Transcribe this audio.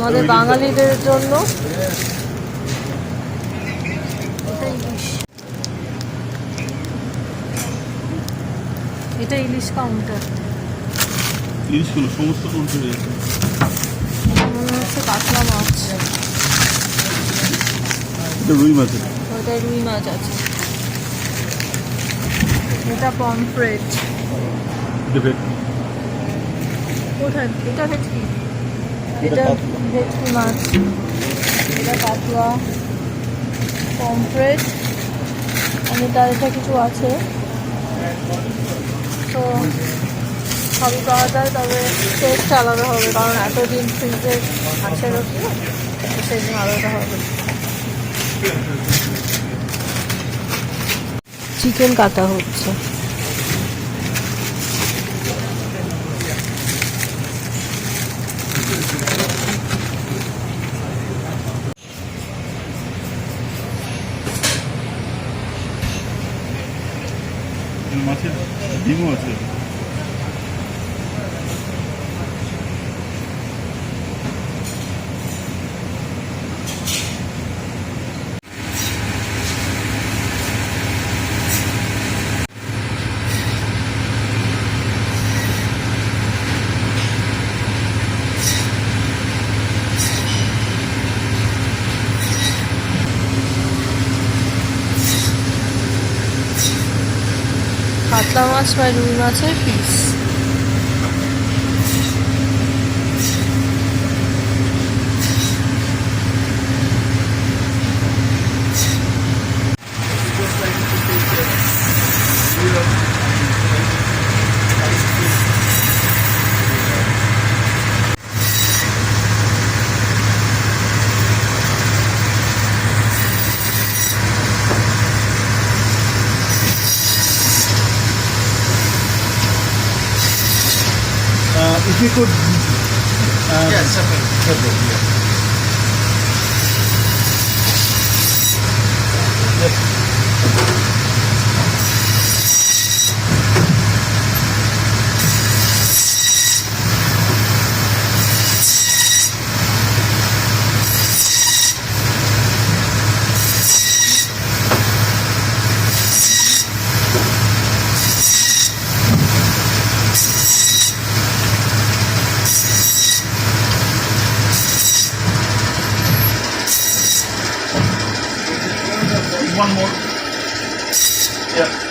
আমাদের বাঙালিদের জন্য। এটা ইলিশ। এটা ইলিশ কাউন্টার ইলিশগুলো সমস্ত কমতে হয়েছে মনে হচ্ছে কাতলা মাছ। এটা রুই মাছের ওটা রুই মাছ আছে। এটা পমফ্রেট কোথায়? এটা ভেটকি? এটা ভেটকি মাছ। এটা কিছু আছে। তো সবই পাওয়া যায়, তবে টেস্ট আলাদা হবে, কারণ এতদিন ফ্রিজে আছে রয়েছে সেই আলাদা হবে। চিকেন কাটা হচ্ছে। মাছের ডিমও আছে। কাতলা মাছ বা রুই মাছের piece if you could. Uh, Yes, separate. separate, yeah. One more. Yeah.